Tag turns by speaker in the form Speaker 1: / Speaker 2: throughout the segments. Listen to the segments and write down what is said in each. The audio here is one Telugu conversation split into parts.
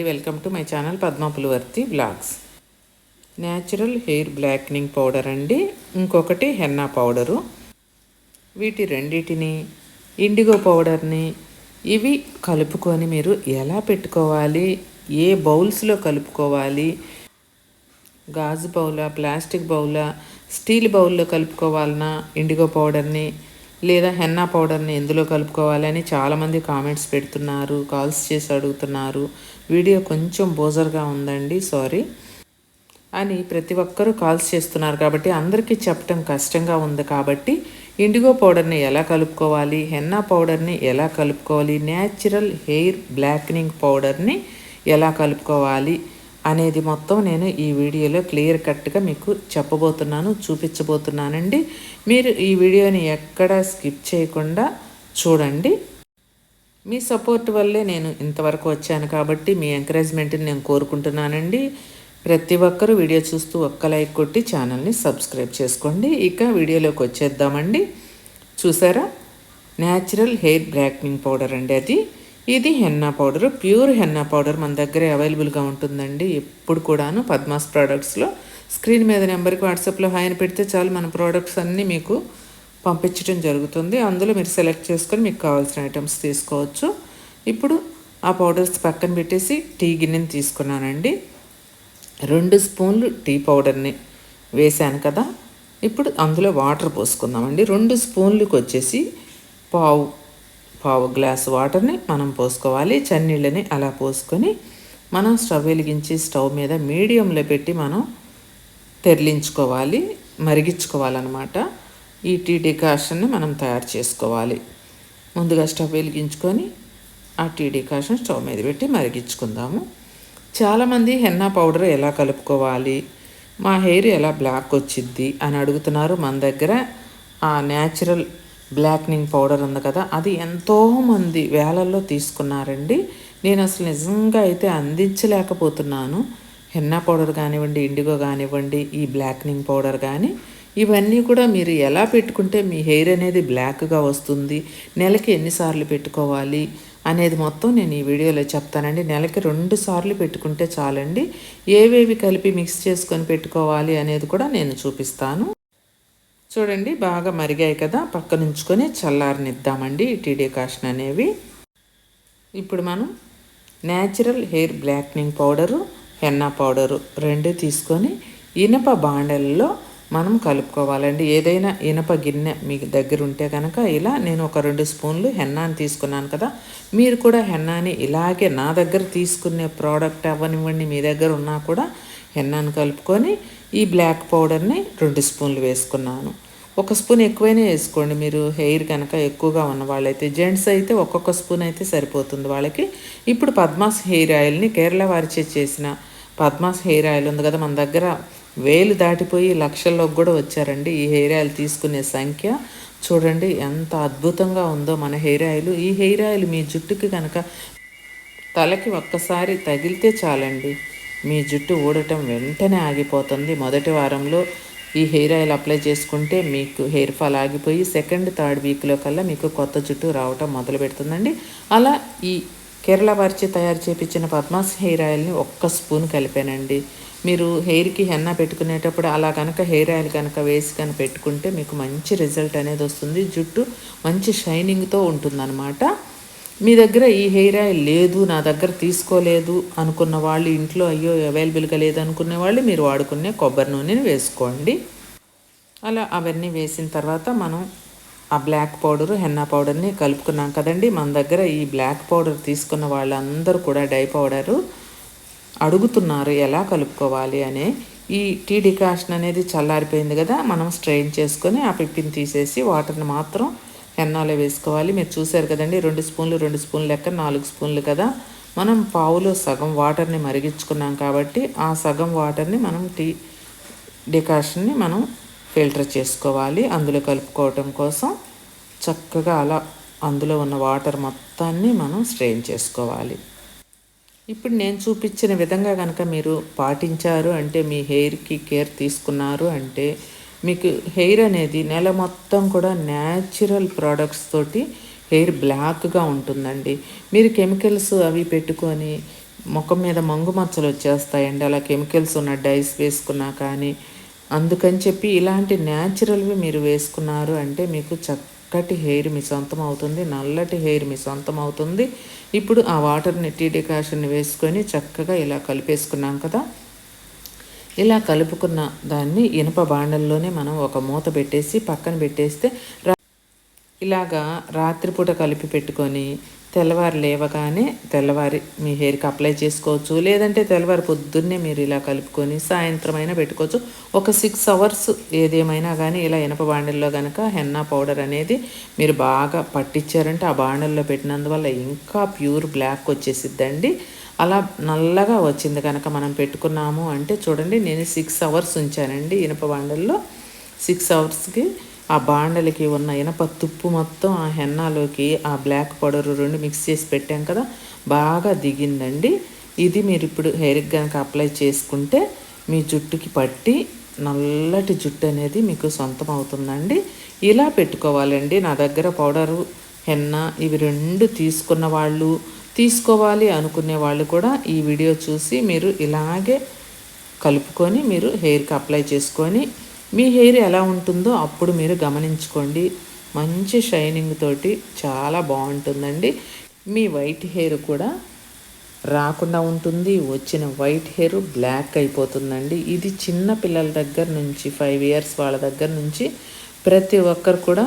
Speaker 1: అండి. Welcome to my channel Padma Pulavarthi blogs. Natural hair blackening powder అండి. ఇంకొకటి హెన్నా పౌడరు. వీటి రెండిటిని ఇండిగో పౌడర్ని ఇవి కలుపుకొని మీరు ఎలా పెట్టుకోవాలి? ఏ బౌల్స్లో కలుపుకోవాలి? గాజు బౌలా ప్లాస్టిక్ బౌలా స్టీల్ బౌల్లో కలుపుకోవాలన్నా ఇండిగో పౌడర్ని? లేదా హెన్నా పౌడర్ని ఎందులో కలుపుకోవాలని చాలామంది కామెంట్స్ పెడుతున్నారు కాల్స్ చేసి అడుగుతున్నారు. వీడియో కొంచెం బోజర్గా ఉందండి సారీ అని ప్రతి ఒక్కరూ కాల్స్ చేస్తున్నారు కాబట్టి అందరికీ చెప్పటం కష్టంగా ఉంది కాబట్టి ఇండిగో పౌడర్ని ఎలా కలుపుకోవాలి హెన్నా పౌడర్ని ఎలా కలుపుకోవాలి న్యాచురల్ హెయిర్ బ్లాక్నింగ్ పౌడర్ని ఎలా కలుపుకోవాలి అనేది మొత్తం నేను ఈ వీడియోలో క్లియర్ కట్గా మీకు చెప్పబోతున్నాను చూపించబోతున్నానండి. మీరు ఈ వీడియోని ఎక్కడా స్కిప్ చేయకుండా చూడండి. మీ సపోర్ట్ వల్లే నేను ఇంతవరకు వచ్చాను కాబట్టి మీ ఎంకరేజ్మెంట్ని నేను కోరుకుంటున్నానండి. ప్రతి ఒక్కరూ వీడియో చూస్తూ ఒక్క లైక్ కొట్టి ఛానల్ని సబ్స్క్రైబ్ చేసుకోండి. ఇక వీడియోలోకి వచ్చేద్దామండి. చూసారా? న్యాచురల్ హెయిర్ బ్లాక్నింగ్ పౌడర్ అండి అది. ఇది henna powder. Pure henna powder మన దగ్గర అవైలబుల్గా ఉంటుందండి. ఎప్పుడు కూడాను పద్మాస్ ప్రోడక్ట్స్లో. స్క్రీన్ మీద నెంబర్కి వాట్సాప్లో హాయ్ పెడితే చాలు మన ప్రోడక్ట్స్ అన్నీ మీకు పంపించడం జరుగుతుంది. అందులో మీరు సెలెక్ట్ చేసుకొని మీకు కావాల్సిన ఐటమ్స్ తీసుకోవచ్చు. ఇప్పుడు ఆ పౌడర్స్ పక్కన పెట్టేసి టీ గిన్నెని తీసుకున్నానండి. రెండు స్పూన్లు టీ పౌడర్ని వేశాను కదా. ఇప్పుడు అందులో వాటర్ పోసుకుందామండి. రెండు స్పూన్లకు వచ్చేసి పావు పావు గ్లాస్ వాటర్ని మనం పోసుకోవాలి. చన్నీళ్ళని అలా పోసుకొని మనం స్టవ్ వెలిగించి స్టవ్ మీద మీడియంలో పెట్టి మనం తెరలించుకోవాలి మరిగించుకోవాలన్నమాట. ఈ టీ డికాషన్ని మనం తయారు చేసుకోవాలి. ముందుగా స్టవ్ వెలిగించుకొని ఆ టీ డికాషన్ స్టవ్ మీద పెట్టి మరిగించుకుందాము. చాలామంది హెన్నా పౌడర్ ఎలా కలుపుకోవాలి మా హెయిర్ ఎలా బ్లాక్ వచ్చిద్ది అని అడుగుతున్నారు మన దగ్గర. ఆ న్యాచురల్ బ్లాక్నింగ్ పౌడర్ ఉంది కదా అది ఎంతోమంది వేలల్లో తీసుకున్నారండి. నేను అసలు నిజంగా అయితే అందించలేకపోతున్నాను. హెన్నా పౌడర్ కానివ్వండి ఇండిగో కానివ్వండి ఈ బ్లాక్నింగ్ పౌడర్ కానీ ఇవన్నీ కూడా మీరు ఎలా పెట్టుకుంటే మీ హెయిర్ అనేది బ్లాక్గా వస్తుంది నెలకి ఎన్నిసార్లు పెట్టుకోవాలి అనేది మొత్తం నేను ఈ వీడియోలో చెప్తానండి. నెలకి రెండు సార్లు పెట్టుకుంటే చాలండి. ఏవేవి కలిపి మిక్స్ చేసుకొని పెట్టుకోవాలి అనేది కూడా నేను చూపిస్తాను. చూడండి బాగా మరిగాయి కదా. పక్కనుంచుకొని చల్లారనిద్దామండి ఈ టీడీ కాషన్ అనేవి. ఇప్పుడు మనం natural hair blackening powder henna powder రెండు తీసుకొని ఇనప బాండల్లో మనం కలుపుకోవాలండి. ఏదైనా ఇనప గిన్నె మీ దగ్గర ఉంటే కనుక ఇలా నేను ఒక రెండు స్పూన్లు హెన్నాని తీసుకున్నాను కదా. మీరు కూడా హెన్నాని ఇలాగే నా దగ్గర తీసుకునే ప్రోడక్ట్ అవ్వనివ్వండి. మీ దగ్గర ఉన్నా కూడా హెన్నాను కలుపుకొని ఈ బ్లాక్ పౌడర్ని రెండు స్పూన్లు వేసుకున్నాను. ఒక స్పూన్ ఎక్కువైనా వేసుకోండి. మీరు హెయిర్ కనుక ఎక్కువగా ఉన్న వాళ్ళైతే జెంట్స్ అయితే ఒక్కొక్క స్పూన్ అయితే సరిపోతుంది వాళ్ళకి. ఇప్పుడు పద్మాస్ హెయిర్ ఆయిల్ని కేరళ వారిచే చేసిన పద్మాస్ హెయిర్ ఆయిల్ ఉంది కదా మన దగ్గర వేలు దాటిపోయి లక్షల్లోకి కూడా వచ్చారండి ఈ హెయిర్ ఆయిల్ తీసుకునే సంఖ్య. చూడండి ఎంత అద్భుతంగా ఉందో మన హెయిర్ ఆయిల్. ఈ హెయిర్ ఆయిల్ మీ జుట్టుకి కనుక తలకి ఒక్కసారి తగిలితే చాలండి. మీ జుట్టు ఊడటం వెంటనే ఆగిపోతుంది. మొదటి వారంలో ఈ హెయిర్ ఆయిల్ అప్లై చేసుకుంటే మీకు హెయిర్ ఫాల్ ఆగిపోయి సెకండ్ థర్డ్ వీక్లో కల్లా మీకు కొత్త జుట్టు రావటం మొదలు పెడుతుందండి. అలా ఈ కేరళ వారిచి తయారు చేపించిన పద్మాస్ హెయిర్ ఆయిల్ని ఒక్క స్పూన్ కలిపానండి. మీరు హెయిర్కి హెన్న పెట్టుకునేటప్పుడు అలా కనుక హెయిర్ ఆయిల్ కనుక వేసి కనుక పెట్టుకుంటే మీకు మంచి రిజల్ట్ అనేది వస్తుంది. జుట్టు మంచి షైనింగ్తో ఉంటుందన్నమాట. మీ దగ్గర ఈ హెయిర్ ఆయిల్ లేదు నా దగ్గర తీసుకోలేదు అనుకున్న వాళ్ళు ఇంట్లో అయ్యో అవైలబుల్గా లేదు అనుకునే వాళ్ళు మీరు వాడుకునే కొబ్బరి నూనెని వేసుకోండి. అలా అవన్నీ వేసిన తర్వాత మనం ఆ బ్లాక్ పౌడరు హెన్నా పౌడర్ని కలుపుకున్నాం కదండి. మన దగ్గర ఈ బ్లాక్ పౌడర్ తీసుకున్న వాళ్ళందరూ కూడా డై పౌడరు అడుగుతున్నారు ఎలా కలుపుకోవాలి అనే. ఈ టీ డికాషన్ అనేది చల్లారిపోయింది కదా మనం స్ట్రెయిన్ చేసుకొని ఆ పిప్పిని తీసేసి వాటర్ని మాత్రం హెన్నాలో వేసుకోవాలి. మీరు చూసారు కదండి రెండు స్పూన్లు రెండు స్పూన్లు లెక్క నాలుగు స్పూన్లు కదా. మనం పావులో సగం వాటర్ని మరిగించుకున్నాం కాబట్టి ఆ సగం వాటర్ని మనం టీ డికాషన్ని మనం ఫిల్టర్ చేసుకోవాలి. అందులో కలుపుకోవటం కోసం చక్కగా అలా అందులో ఉన్న వాటర్ మొత్తాన్ని మనం స్ట్రెయిన్ చేసుకోవాలి. ఇప్పుడు నేను చూపించిన విధంగా కనుక మీరు పాటించారు అంటే మీ హెయిర్కి కేర్ తీసుకున్నారు అంటే మీకు హెయిర్ అనేది నెల మొత్తం కూడా న్యాచురల్ ప్రోడక్ట్స్ తోటి హెయిర్ బ్లాక్గా ఉంటుందండి. మీరు కెమికల్స్ అవి పెట్టుకొని ముఖం మీద మంగు మచ్చలు వచ్చేస్తాయండి. అలా కెమికల్స్ ఉన్న డైస్ వేసుకున్నా కానీ అందుకని చెప్పి ఇలాంటి న్యాచురల్వి మీరు వేసుకున్నారు అంటే మీకు చక్కటి హెయిర్ మీ సొంతం అవుతుంది నల్లటి హెయిర్ మీ సొంతం అవుతుంది. ఇప్పుడు ఆ వాటర్ని టీ డికాషన్ని వేసుకొని చక్కగా ఇలా కలిపేసుకున్నాం కదా. ఇలా కలుపుకున్న దాన్ని ఇనుప బాండల్లోనే మనం ఒక మూత పెట్టేసి పక్కన పెట్టేస్తే ఇలాగా రాత్రిపూట కలిపి పెట్టుకొని తెల్లవారు లేవగానే తెల్లవారి మీ హెయిర్కి అప్లై చేసుకోవచ్చు. లేదంటే తెల్లవారి పొద్దున్నే మీరు ఇలా కలుపుకొని సాయంత్రం అయినా పెట్టుకోవచ్చు. ఒక సిక్స్ అవర్స్ ఏదేమైనా కానీ ఇలా ఇనప బాండల్లో కనుక హెన్నా పౌడర్ అనేది మీరు బాగా పట్టించారంటే ఆ బాండల్లో పెట్టినందువల్ల ఇంకా ప్యూర్ బ్లాక్ వచ్చేసిద్దండి. అలా నల్లగా వచ్చింది కనుక మనం పెట్టుకున్నాము అంటే చూడండి నేను సిక్స్ అవర్స్ ఉంచానండి ఇనప బాండల్లో. సిక్స్ అవర్స్కి ఆ బాండలకి ఉన్న ఇనప తుప్పు మొత్తం ఆ హెన్నాలోకి ఆ బ్లాక్ పౌడర్ రెండు మిక్స్ చేసి పెట్టాం కదా బాగా దిగిందండి. ఇది మీరు ఇప్పుడు హెయిర్కి కనుక అప్లై చేసుకుంటే మీ జుట్టుకి పట్టి నల్లటి జుట్టు అనేది మీకు సొంతం అవుతుందండి. ఇలా పెట్టుకోవాలండి. నా దగ్గర పౌడరు హెన్న ఇవి రెండు తీసుకున్న వాళ్ళు తీసుకోవాలి అనుకునే వాళ్ళు కూడా ఈ వీడియో చూసి మీరు ఇలాగే కలుపుకొని మీరు హెయిర్కి అప్లై చేసుకొని మీ హెయిర్ ఎలా ఉంటుందో అప్పుడు మీరు గమనించుకోండి. మంచి షైనింగ్ తోటి చాలా బాగుంటుందండి. మీ వైట్ హెయిర్ కూడా రాకుండా ఉంటుంది. వచ్చిన వైట్ హెయిర్ బ్లాక్ అయిపోతుందండి. ఇది చిన్న పిల్లల దగ్గర నుంచి ఫైవ్ ఇయర్స్ వాళ్ళ దగ్గర నుంచి ప్రతి ఒక్కరు కూడా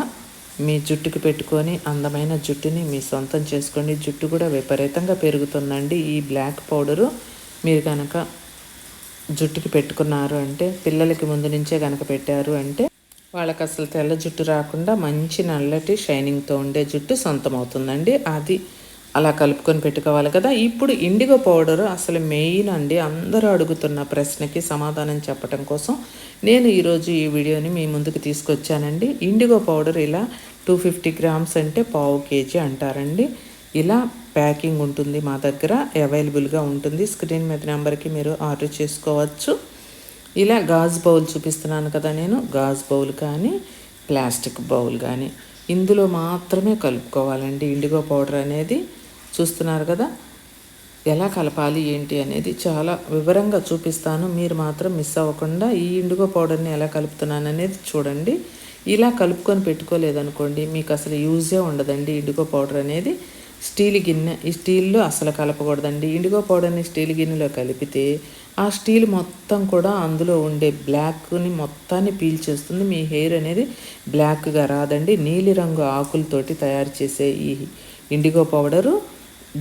Speaker 1: మీ జుట్టుకి పెట్టుకొని అందమైన జుట్టుని మీ సొంతం చేసుకోండి. జుట్టు కూడా విపరీతంగా పెరుగుతుందండి. ఈ బ్లాక్ పౌడరు మీరు కనుక జుట్టుకి పెట్టుకున్నారు అంటే పిల్లలకి ముందు నుంచే కనుక పెట్టారు అంటే వాళ్ళకి అసలు తెల్ల జుట్టు రాకుండా మంచి నల్లటి షైనింగ్తో ఉండే జుట్టు సొంతం అవుతుందండి అది అలా కలుపుకొని పెట్టుకోవాలి కదా. ఇప్పుడు ఇండిగో పౌడర్ అసలు మెయిన్ అండి. అందరూ అడుగుతున్న ప్రశ్నకి సమాధానం చెప్పడం కోసం నేను ఈరోజు ఈ వీడియోని మీ ముందుకు తీసుకొచ్చానండి. ఇండిగో పౌడర్ ఇలా టూ ఫిఫ్టీ గ్రామ్స్ అంటే పావు కేజీ అంటారండి. ఇలా ప్యాకింగ్ ఉంటుంది మా దగ్గర అవైలబుల్గా ఉంటుంది. స్క్రీన్ మీద నెంబర్కి మీరు ఆర్డర్ చేసుకోవచ్చు. ఇలా గాజు బౌల్ చూపిస్తున్నాను కదా నేను. గాజు బౌల్ కానీ ప్లాస్టిక్ బౌల్ కానీ. ఇందులో మాత్రమే కలుపుకోవాలండి. ఇండిగో పౌడర్ అనేది చూస్తున్నారు కదా? ఎలా కలపాలి ఏంటి అనేది చాలా వివరంగా చూపిస్తాను. మీరు మాత్రం మిస్ అవ్వకుండా ఈ ఇండిగో పౌడర్ని ఎలా కలుపుతున్నాను అనేది చూడండి. ఇలా కలుపుకొని పెట్టుకోలేదనుకోండి మీకు అసలు యూజే ఉండదండి ఇండిగో పౌడర్ అనేది. స్టీల్ గిన్నె ఈ స్టీల్లో అసలు కలపకూడదండి. ఇండిగో పౌడర్ని స్టీల్ గిన్నెలో కలిపితే ఆ స్టీల్ మొత్తం కూడా అందులో ఉండే బ్లాక్ని మొత్తాన్ని పీల్చేస్తుంది మీ హెయిర్ అనేది బ్లాక్గా రాదండి. నీలిరంగు ఆకులతోటి తయారు చేసే ఈ ఇండిగో పౌడరు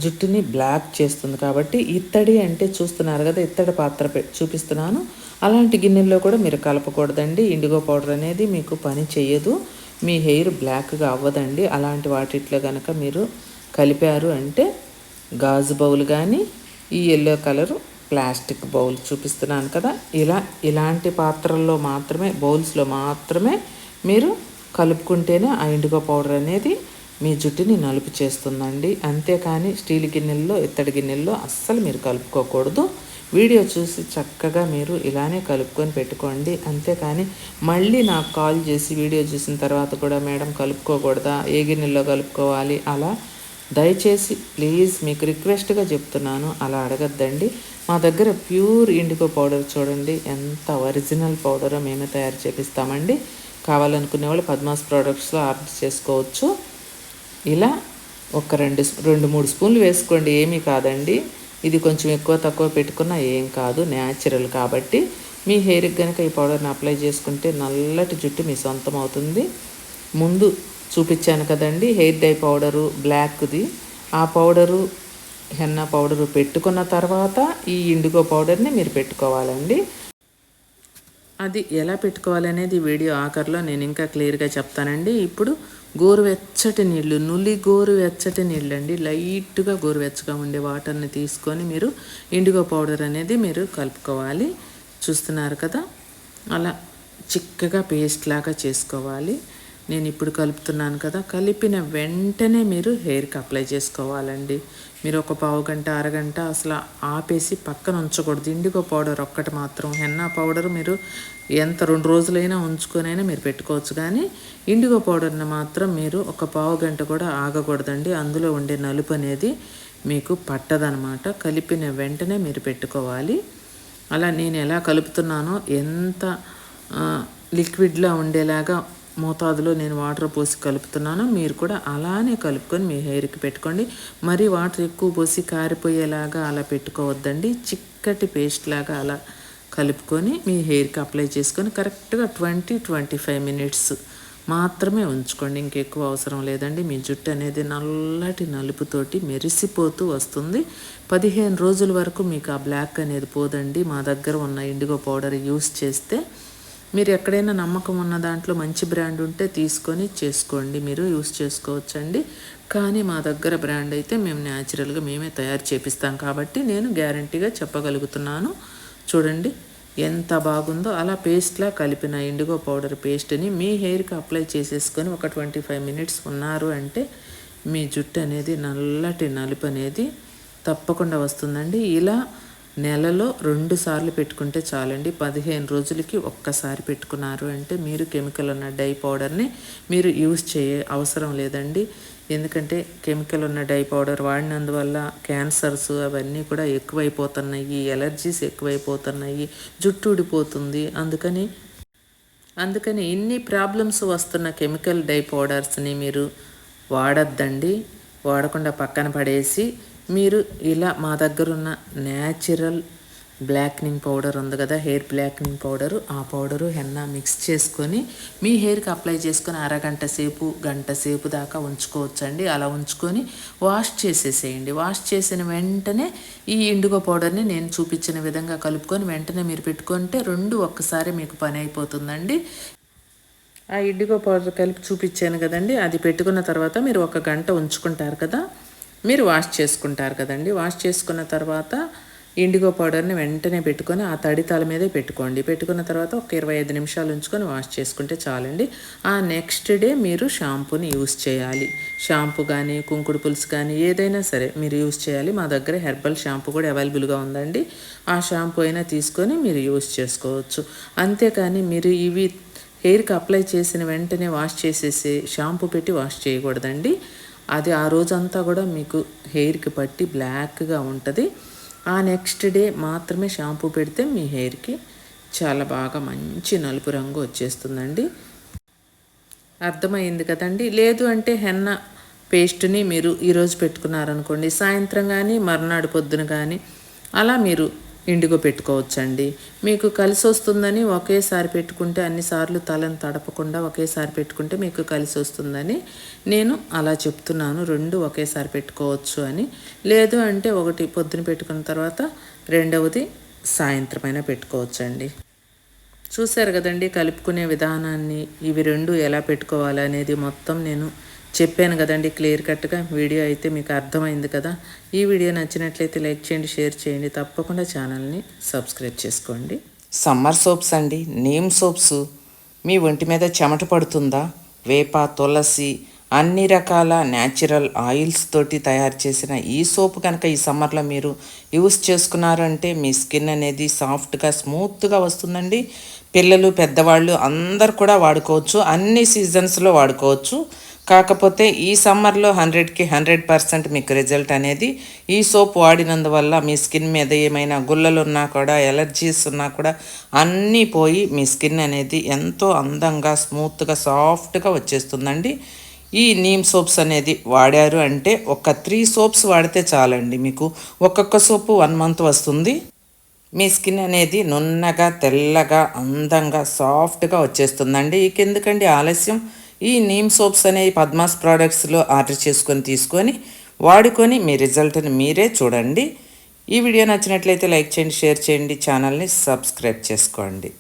Speaker 1: జుట్టుని బ్లాక్ చేస్తుంది కాబట్టి ఇత్తడి అంటే చూస్తున్నారు కదా ఇత్తడి పాత్ర చూపిస్తున్నాను. అలాంటి గిన్నెల్లో కూడా మీరు కలపకూడదండి. ఇండిగో పౌడర్ అనేది మీకు పని చేయదు మీ హెయిర్ బ్లాక్గా అవ్వదండి. అలాంటి వాటిట్లో కనుక మీరు కలిపారు అంటే గాజు బౌల్ కానీ ఈ ఎల్లో కలరు ప్లాస్టిక్ బౌల్ చూపిస్తున్నాను కదా. ఇలా ఇలాంటి పాత్రల్లో మాత్రమే బౌల్స్లో మాత్రమే మీరు కలుపుకుంటేనే ఆ ఇండిగో పౌడర్ అనేది మీ జుట్టుని నలుపు చేస్తుందండి. అంతేకాని స్టీల్ గిన్నెల్లో ఇత్తడి గిన్నెల్లో అస్సలు మీరు కలుపుకోకూడదు. వీడియో చూసి చక్కగా మీరు ఇలానే కలుపుకొని పెట్టుకోండి. అంతేకాని మళ్ళీ నాకు కాల్ చేసి వీడియో చూసిన తర్వాత కూడా మేడం కలుపుకోకూడదా ఏ గిన్నెల్లో కలుపుకోవాలి అలా దయచేసి ప్లీజ్ మీకు రిక్వెస్ట్గా చెప్తున్నాను. అలా అడగద్దండి. మా దగ్గర ప్యూర్ ఇండిగో పౌడర్ చూడండి. ఎంత ఒరిజినల్ పౌడరో మేమే తయారు చేపిస్తామండి. కావాలనుకునే వాళ్ళు పద్మాస్ ప్రోడక్ట్స్లో ఆర్డర్ చేసుకోవచ్చు. ఇలా ఒక రెండు రెండు మూడు స్పూన్లు వేసుకోండి. ఏమీ కాదండి. ఇది కొంచెం ఎక్కువ తక్కువ పెట్టుకున్నా ఏం కాదు. న్యాచురల్ కాబట్టి మీ హెయిర్కి కనుక ఈ పౌడర్ని అప్లై చేసుకుంటే నల్లటి జుట్టు మీ సొంతం అవుతుంది. ముందు చూపించాను కదండి హెయిర్ డై పౌడరు బ్లాక్ది. ఆ పౌడరు హెన్నా పౌడరు పెట్టుకున్న తర్వాత ఈ ఇండిగో పౌడర్ని మీరు పెట్టుకోవాలండి. అది ఎలా పెట్టుకోవాలనేది వీడియో ఆఖరిలో నేను ఇంకా క్లియర్గా చెప్తానండి. ఇప్పుడు గోరువెచ్చటి నీళ్ళు నులి గోరువెచ్చటి నీళ్ళు అండి లైట్గా గోరువెచ్చగా ఉండే వాటర్ని తీసుకొని మీరు ఇండిగో పౌడర్ అనేది మీరు కలుపుకోవాలి. చూస్తున్నారు కదా? అలా చిక్కగా పేస్ట్ లాగా చేసుకోవాలి. నేను ఇప్పుడు కలుపుతున్నాను కదా కలిపిన వెంటనే మీరు హెయిర్కి అప్లై చేసుకోవాలండి. మీరు ఒక పావు గంట అరగంట అసలు ఆపేసి పక్కన ఉంచకూడదు. ఇండిగో పౌడర్ ఒక్కటి మాత్రం హెన్నా పౌడర్ మీరు ఎంత రెండు రోజులైనా ఉంచుకొనైనా మీరు పెట్టుకోవచ్చు. కానీ ఇండిగో పౌడర్ని మాత్రం మీరు ఒక పావు గంట కూడా ఆగకూడదండి. అందులో ఉండే నలుపు అనేది మీకు పట్టదనమాట కలిపిన వెంటనే మీరు పెట్టుకోవాలి. అలా నేను ఎలా కలుపుతున్నానో ఎంత లిక్విడ్లా ఉండేలాగా మోతాదులో నేను వాటర్ పోసి కలుపుతున్నాను. మీరు కూడా అలానే కలుపుకొని మీ హెయిర్కి పెట్టుకోండి. మరి వాటర్ ఎక్కువ పోసి కారిపోయేలాగా అలా పెట్టుకోవద్దండి. చిక్కటి పేస్ట్ లాగా అలా కలుపుకొని మీ హెయిర్కి అప్లై చేసుకొని కరెక్ట్గా ట్వంటీ ట్వంటీ ఫైవ్ మినిట్స్ మాత్రమే ఉంచుకోండి. ఇంకెక్కువ అవసరం లేదండి. మీ జుట్టు అనేది నల్లటి నలుపుతోటి మెరిసిపోతూ వస్తుంది. పదిహేను రోజుల వరకు మీకు ఆ బ్లాక్ అనేది పోదండి. మా దగ్గర ఉన్న ఇండిగో పౌడర్ యూస్ చేస్తే మీరు ఎక్కడైనా నమ్మకం ఉన్న దాంట్లో మంచి బ్రాండ్ ఉంటే తీసుకొని చేసుకోండి. మీరు యూస్ చేసుకోవచ్చండి. కానీ మా దగ్గర బ్రాండ్ అయితే మేము న్యాచురల్గా మేమే తయారు చేపిస్తాం కాబట్టి నేను గ్యారంటీగా చెప్పగలుగుతున్నాను. చూడండి ఎంత బాగుందో. అలా పేస్ట్లా కలిపిన ఇండిగో పౌడర్ పేస్ట్ని మీ హెయిర్కి అప్లై చేసేసుకొని ఒక ట్వంటీ ఫైవ్ మినిట్స్ ఉన్నారు అంటే మీ జుట్టు అనేది నల్లటి నలుపు అనేది తప్పకుండా వస్తుందండి. ఇలా నెలలో రెండు సార్లు పెట్టుకుంటే చాలండి. పదిహేను రోజులకి ఒక్కసారి పెట్టుకున్నారు అంటే మీరు కెమికల్ ఉన్న డై పౌడర్ని మీరు యూజ్ చేయ అవసరం లేదండి. ఎందుకంటే కెమికల్ ఉన్న డై పౌడర్ వాడినందువల్ల క్యాన్సర్స్ అవన్నీ కూడా ఎక్కువైపోతున్నాయి ఎలర్జీస్ ఎక్కువైపోతున్నాయి జుట్టు ఊడిపోతుంది. అందుకని అందుకని ఇన్ని ప్రాబ్లమ్స్ వస్తున్న కెమికల్ డై పౌడర్స్ని మీరు వాడద్దండి. వాడకుండా పక్కన పడేసి మీరు ఇలా మా దగ్గర ఉన్న న్యాచురల్ బ్లాక్నింగ్ పౌడర్ ఉంది కదా హెయిర్ బ్లాక్నింగ్ పౌడరు ఆ పౌడరు హెన్నా మిక్స్ చేసుకొని మీ హెయిర్కి అప్లై చేసుకొని అరగంట సేపు గంట సేపు దాకా ఉంచుకోవచ్చండి. అలా ఉంచుకొని వాష్ చేసేసేయండి. వాష్ చేసిన వెంటనే ఈ ఇండిగో పౌడర్ని నేను చూపించిన విధంగా కలుపుకొని వెంటనే మీరు పెట్టుకుంటే రెండు ఒక్కసారి మీకు పని అయిపోతుందండి. ఆ ఇండిగో పౌడర్ కలిపి చూపించాను కదండి. అది పెట్టుకున్న తర్వాత మీరు ఒక గంట ఉంచుకుంటారు కదా. మీరు వాష్ చేసుకుంటారు కదండి. వాష్ చేసుకున్న తర్వాత ఇండిగో పౌడర్ని వెంటనే పెట్టుకొని ఆ తడి తల మీదే పెట్టుకోండి. పెట్టుకున్న తర్వాత ఒక ఇరవై ఐదు నిమిషాలు ఉంచుకొని వాష్ చేసుకుంటే చాలండి. ఆ నెక్స్ట్ డే మీరు షాంపూని యూస్ చేయాలి. షాంపూ కానీ కుంకుడు పులుసు కానీ ఏదైనా సరే మీరు యూస్ చేయాలి. మా దగ్గర హెర్బల్ షాంపూ కూడా అవైలబుల్గా ఉందండి. ఆ షాంపూ అయినా తీసుకొని మీరు యూస్ చేసుకోవచ్చు. అంతేకాని మీరు ఇవి హెయిర్కి అప్లై చేసిన వెంటనే వాష్ చేసేసి షాంపూ పెట్టి వాష్ చేయకూడదండి. అది ఆ రోజంతా కూడా మీకు హెయిర్కి పట్టి బ్లాక్గా ఉంటుంది. ఆ నెక్స్ట్ డే మాత్రమే షాంపూ పెడితే మీ హెయిర్కి చాలా బాగా మంచి నలుపు రంగు వచ్చేస్తుందండి. అర్థమైంది కదండి? లేదు అంటే హెన్న పేస్ట్ని మీరు ఈరోజు పెట్టుకున్నారనుకోండి సాయంత్రం కానీ మర్నాడు పొద్దున కానీ అలా మీరు ఇండిగో పెట్టుకోవచ్చండి. మీకు కలిసి వస్తుందని ఒకేసారి పెట్టుకుంటే అన్నిసార్లు తలను తడపకుండా ఒకేసారి పెట్టుకుంటే మీకు కలిసి వస్తుందని నేను అలా చెప్తున్నాను. రెండు ఒకేసారి పెట్టుకోవచ్చు అని. లేదు అంటే ఒకటి పొద్దున పెట్టుకున్న తర్వాత రెండవది సాయంత్రమైనా పెట్టుకోవచ్చండి. చూశారు కదండి కలుపుకునే విధానాన్ని. ఇవి రెండు ఎలా పెట్టుకోవాలి అనేది మొత్తం నేను చెప్పాను కదండి క్లియర్ కట్గా వీడియో అయితే మీకు అర్థమైంది కదా. ఈ వీడియో నచ్చినట్లయితే లైక్ చేయండి షేర్ చేయండి. తప్పకుండా ఛానల్ని సబ్స్క్రైబ్ చేసుకోండి. సమ్మర్ సోప్స్ అండి నేమ్ సోప్స్. మీ ఒంటి మీద చెమట పడుతుందా? వేప తులసి అన్ని రకాల న్యాచురల్ ఆయిల్స్ తోటి తయారు చేసిన ఈ సోప్ కనుక ఈ సమ్మర్లో మీరు యూస్ చేసుకున్నారంటే మీ స్కిన్ అనేది సాఫ్ట్గా స్మూత్గా వస్తుందండి. పిల్లలు పెద్దవాళ్ళు అందరు కూడా వాడుకోవచ్చు. అన్ని సీజన్స్లో వాడుకోవచ్చు. కాకపోతే ఈ సమ్మర్లో హండ్రెడ్కి హండ్రెడ్ పర్సెంట్ మీకు రిజల్ట్ అనేది ఈ సోప్ వాడినందువల్ల మీ స్కిన్ మీద ఏమైనా గుల్లలు ఉన్నా కూడా ఎలర్జీస్ ఉన్నా కూడా అన్నీ పోయి మీ స్కిన్ అనేది ఎంతో అందంగా స్మూత్గా సాఫ్ట్గా వచ్చేస్తుందండి. ఈ నీమ్ సోప్స్ అనేది వాడారు అంటే ఒక త్రీ సోప్స్ వాడితే చాలండి మీకు. ఒక్కొక్క సోపు వన్ మంత్ వస్తుంది. మీ స్కిన్ అనేది నున్నగా తెల్లగా అందంగా సాఫ్ట్గా వచ్చేస్తుందండి. ఇక ఎందుకండి ఆలస్యం? ఈ నీమ్ సోప్స్ అనేవి పద్మాస్ ప్రోడక్ట్స్లో ఆర్డర్ చేసుకొని తీసుకొని వాడుకొని మీ రిజల్ట్ని మీరే చూడండి. ఈ వీడియో నచ్చినట్లయితే లైక్ చేయండి షేర్ చేయండి ఛానల్ని సబ్స్క్రైబ్ చేసుకోండి.